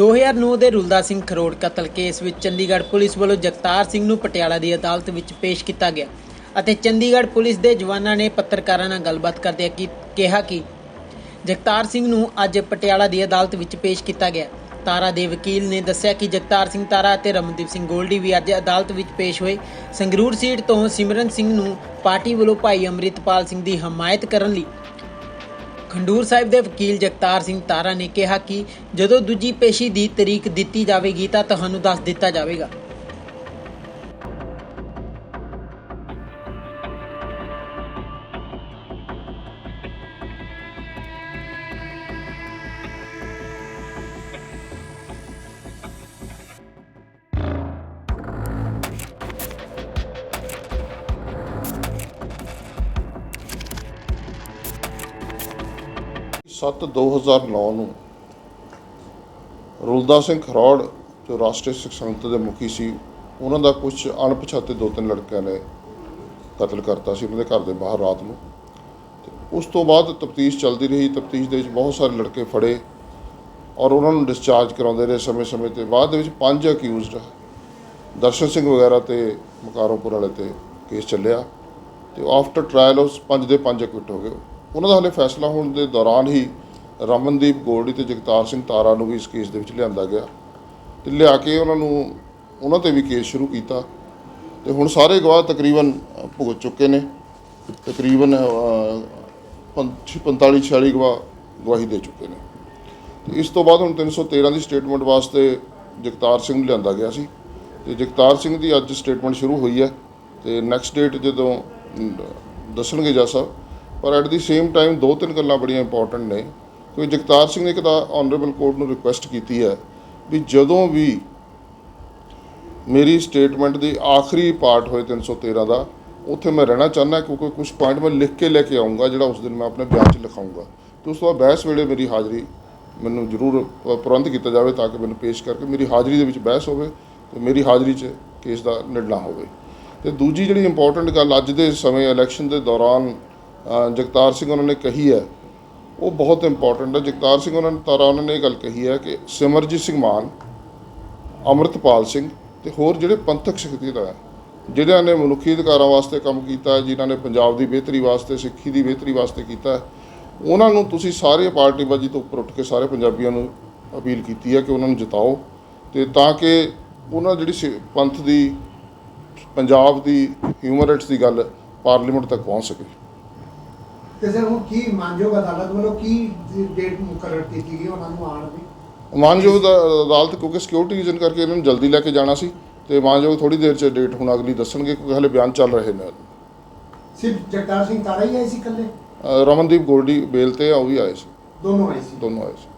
2009 ਦੇ ਰੁਲਦਾ ਸਿੰਘ ਖਰੋੜ ਕਤਲ ਕੇਸ ਵਿੱਚ ਚੰਡੀਗੜ੍ਹ ਪੁਲਿਸ ਵੱਲੋਂ ਜਗਤਾਰ ਸਿੰਘ ਨੂੰ ਪਟਿਆਲਾ ਦੀ ਅਦਾਲਤ ਵਿੱਚ ਪੇਸ਼ ਕੀਤਾ ਗਿਆ ਅਤੇ ਚੰਡੀਗੜ੍ਹ ਪੁਲਿਸ ਦੇ ਜਵਾਨਾਂ ਨੇ ਪੱਤਰਕਾਰਾਂ ਨਾਲ ਗੱਲਬਾਤ ਕਰਦਿਆਂ ਕੀ ਕਿਹਾ ਕਿ ਜਗਤਾਰ ਸਿੰਘ ਨੂੰ ਅੱਜ ਪਟਿਆਲਾ ਦੀ ਅਦਾਲਤ ਵਿੱਚ ਪੇਸ਼ ਕੀਤਾ ਗਿਆ। ਤਾਰਾ ਦੇ ਵਕੀਲ ਨੇ ਦੱਸਿਆ ਕਿ ਜਗਤਾਰ ਸਿੰਘ ਤਾਰਾ ਅਤੇ ਰਮਨਦੀਪ ਸਿੰਘ ਗੋਲਡੀ ਵੀ ਅੱਜ ਅਦਾਲਤ ਵਿੱਚ ਪੇਸ਼ ਹੋਏ। ਸੰਗਰੂਰ ਸੀਟ ਤੋਂ ਸਿਮਰਨ ਸਿੰਘ ਨੂੰ ਪਾਰਟੀ ਵੱਲੋਂ ਭਾਈ ਅੰਮ੍ਰਿਤਪਾਲ ਸਿੰਘ ਦੀ ਹਮਾਇਤ ਕਰਨ ਲਈ ਖੰਡੂਰ ਸਾਹਿਬ ਦੇ ਵਕੀਲ ਜਗਤਾਰ ਸਿੰਘ ਤਾਰਾ ਨੇ ਕਿਹਾ ਕਿ ਜਦੋਂ ਦੂਜੀ ਪੇਸ਼ੀ ਦੀ ਤਰੀਕ ਦਿੱਤੀ ਜਾਵੇਗੀ ਤਾਂ ਤੁਹਾਨੂੰ ਦੱਸ ਦਿੱਤਾ ਜਾਵੇਗਾ। ਸੱਤ 2009 ਨੂੰ ਰੁਲਦਾ ਸਿੰਘ ਖਰੋੜ, ਜੋ ਰਾਸ਼ਟਰੀ ਸਿੱਖ ਸੰਗਤ ਦੇ ਮੁਖੀ ਸੀ, ਉਹਨਾਂ ਦਾ ਕੁਝ ਅਣਪਛਾਤੇ ਦੋ ਤਿੰਨ ਲੜਕਿਆਂ ਨੇ ਕਤਲ ਕਰਤਾ ਸੀ ਉਹਨਾਂ ਦੇ ਘਰ ਦੇ ਬਾਹਰ ਰਾਤ ਨੂੰ। ਉਸ ਤੋਂ ਬਾਅਦ ਤਫਤੀਸ਼ ਚੱਲਦੀ ਰਹੀ। ਤਫਤੀਸ਼ ਦੇ ਵਿੱਚ ਬਹੁਤ ਸਾਰੇ ਲੜਕੇ ਫੜੇ ਔਰ ਉਹਨਾਂ ਨੂੰ ਡਿਸਚਾਰਜ ਕਰਾਉਂਦੇ ਰਹੇ ਸਮੇਂ-ਸਮੇਂ ਤੇ। ਬਾਅਦ ਦੇ ਵਿੱਚ ਪੰਜ ਅਕਿਊਜ਼ਡ ਦਰਸ਼ਨ ਸਿੰਘ ਵਗੈਰਾ ਤੇ ਮਕਾਰੋਪੁਰ ਵਾਲੇ ਤੇ ਕੇਸ ਚੱਲਿਆ। ਤੇ ਆਫਟਰ ਟ੍ਰਾਇਲ ਉਸ ਪੰਜ ਦੇ ਪੰਜ ਅਕਿਊਟ ਹੋ ਗਏ। ਉਹਨਾਂ ਦਾ ਹਲੇ ਫੈਸਲਾ ਹੋਣ ਦੇ ਦੌਰਾਨ ਹੀ ਰਮਨਦੀਪ ਗੋਲਡੀ ਤੇ ਜਗਤਾਰ ਸਿੰਘ ਤਾਰਾ ਨੂੰ ਵੀ ਇਸ ਕੇਸ ਦੇ ਵਿੱਚ ਲਿਆਂਦਾ ਗਿਆ। ਤੇ ਲਿਆ ਕੇ ਉਹਨਾਂ ਨੂੰ, ਉਹਨਾਂ ਤੇ ਵੀ ਕੇਸ ਸ਼ੁਰੂ ਕੀਤਾ। ਤੇ ਹੁਣ ਸਾਰੇ ਗਵਾਹ ਤਕਰੀਬਨ ਭੁਗਤ ਚੁੱਕੇ ਨੇ। ਤਕਰੀਬਨ 45 46 ਗਵਾਹ ਗਵਾਹੀ ਦੇ ਚੁੱਕੇ ਨੇ। ਤੇ ਇਸ ਤੋਂ ਬਾਅਦ ਹੁਣ 313 ਦੀ ਸਟੇਟਮੈਂਟ ਵਾਸਤੇ ਜਗਤਾਰ ਸਿੰਘ ਨੂੰ ਲਿਆਂਦਾ ਗਿਆ ਸੀ। ਤੇ ਜਗਤਾਰ ਸਿੰਘ ਦੀ ਅੱਜ ਸਟੇਟਮੈਂਟ ਸ਼ੁਰੂ ਹੋਈ ਹੈ। ਤੇ ਨੈਕਸਟ ਡੇਟ ਜਦੋਂ ਦੱਸਣਗੇ ਜੱਜ ਸਾਹਿਬ। ਪਰ ਐਟ ਦੀ ਸੇਮ ਟਾਈਮ ਦੋ ਤਿੰਨ ਗੱਲਾਂ ਬੜੀਆਂ ਇੰਪੋਰਟੈਂਟ ਨੇ। ਕਿ ਜਗਤਾਰ ਸਿੰਘ ਨੇ ਇੱਕ ਤਾਂ ਆਨਰੇਬਲ ਕੋਰਟ ਨੂੰ ਰਿਕੁਐਸਟ ਕੀਤੀ ਹੈ ਵੀ ਜਦੋਂ ਵੀ ਮੇਰੀ ਸਟੇਟਮੈਂਟ ਦੀ ਆਖਰੀ ਪਾਰਟ ਹੋਏ 313 ਦਾ, ਉੱਥੇ ਮੈਂ ਰਹਿਣਾ ਚਾਹੁੰਦਾ ਕਿਉਂਕਿ ਕੁਝ ਪੁਆਇੰਟ ਮੈਂ ਲਿਖ ਕੇ ਲੈ ਕੇ ਆਉਂਗਾ ਜਿਹੜਾ ਉਸ ਦਿਨ ਮੈਂ ਆਪਣੇ ਬਿਆਨ 'ਚ ਲਿਖਾਉਂਗਾ ਤੇ ਉਸ ਤੋਂ ਬਾਅਦ ਬਹਿਸ ਵੇਲੇ ਮੇਰੀ ਹਾਜ਼ਰੀ ਮੈਨੂੰ ਜ਼ਰੂਰ ਪ੍ਰਬੰਧ ਕੀਤਾ ਜਾਵੇ ਤਾਂ ਕਿ ਮੈਨੂੰ ਪੇਸ਼ ਕਰਕੇ ਮੇਰੀ ਹਾਜ਼ਰੀ ਦੇ ਵਿੱਚ ਬਹਿਸ ਹੋਵੇ ਤੇ ਮੇਰੀ ਹਾਜ਼ਰੀ 'ਚ ਕੇਸ ਦਾ ਨਿਰਣਾ ਹੋਵੇ। ਤੇ ਦੂਜੀ ਜਿਹੜੀ ਇੰਪੋਰਟੈਂਟ ਗੱਲ ਅੱਜ ਦੇ ਸਮੇਂ ਇਲੈਕਸ਼ਨ ਦੇ ਦੌਰਾਨ ਜਗਤਾਰ ਸਿੰਘ ਉਹਨਾਂ ਨੇ ਕਹੀ ਹੈ, ਉਹ ਬਹੁਤ ਇੰਪੋਰਟੈਂਟ ਹੈ। ਜਗਤਾਰ ਸਿੰਘ ਉਹਨਾਂ ਨੇ ਤਾਰਾ ਉਹਨਾਂ ਨੇ ਇਹ ਗੱਲ ਕਹੀ ਹੈ ਕਿ ਸਿਮਰਜੀਤ ਸਿੰਘ ਮਾਨ, ਅਮਰਤਪਾਲ ਸਿੰਘ ਤੇ ਹੋਰ ਜਿਹੜੇ ਪੰਥਕ ਸ਼ਖਸੀਅਤਾਂ ਹੈ ਜਿਹੜਿਆਂ ਨੇ ਮਨੁੱਖੀ ਅਧਿਕਾਰਾਂ ਵਾਸਤੇ ਕੰਮ ਕੀਤਾ ਜਿਨ੍ਹਾਂ ਨੇ ਪੰਜਾਬ ਦੀ ਬਿਹਤਰੀ ਵਾਸਤੇ, ਸਿੱਖੀ ਦੀ ਬਿਹਤਰੀ ਵਾਸਤੇ ਕੀਤਾ ਉਹਨਾਂ ਨੂੰ ਤੁਸੀਂ ਸਾਰੇ ਪਾਰਟੀਬਾਜ਼ੀ ਤੋਂ ਉੱਪਰ ਉੱਠ ਕੇ ਸਾਰੇ ਪੰਜਾਬੀਆਂ ਨੂੰ ਅਪੀਲ ਕੀਤੀ ਹੈ ਕਿ ਉਹਨਾਂ ਨੂੰ ਜਿਤਾਓ ਤੇ ਤਾਂ ਕਿ ਉਹਨਾਂ ਜਿਹੜੀ ਸਿ- ਪੰਥ ਦੀ, ਪੰਜਾਬ ਦੀ ਹਿਊਮਨ ਰਾਈਟਸ ਦੀ ਗੱਲ ਪਾਰਲੀਮੈਂਟ ਤੱਕ ਪਹੁੰਚ ਸਕੇ। ਤੇ ਸਰ ਹੁਣ ਕੀ ਮਾਨਯੋਗ ਅਦਾਲਤ ਵੱਲੋਂ ਕੀ ਡੇਟ ਮੁਕਰਰ ਕੀਤੀ ਗਈ ਉਹਨਾਂ ਨੂੰ ਆਉਣ ਦੀ? ਮਾਨਯੋਗ ਅਦਾਲਤ ਕਿਉਂਕਿ ਸਿਕਿਉਰਿਟੀ ਰੀਜ਼ਨ ਕਰਕੇ ਇਹਨਾਂ ਨੂੰ ਜਲਦੀ ਲੈ ਕੇ ਜਾਣਾ ਸੀ ਤੇ ਮਾਨਯੋਗ ਥੋੜੀ ਦੇਰ ਚ ਡੇਟ ਹੁਣ ਅਗਲੀ ਦੱਸਣਗੇ ਕਿਉਂਕਿ ਹਲੇ ਬਿਆਨ ਚੱਲ ਰਹੇ ਨੇ। ਸਿਰਫ ਜਗਤਾਰ ਸਿੰਘ ਤਾਰਾ ਹੀ ਆਏ ਸੀ ਇਕੱਲੇ? ਅ, ਰਮਨਦੀਪ ਗੋਲਡੀ ਬੇਲ ਤੇ ਉਹ ਵੀ ਆਏ ਸੀ। ਦੋਨੋਂ ਆਏ ਸੀ। ਦੋਨੋਂ ਆਏ ਸੀ।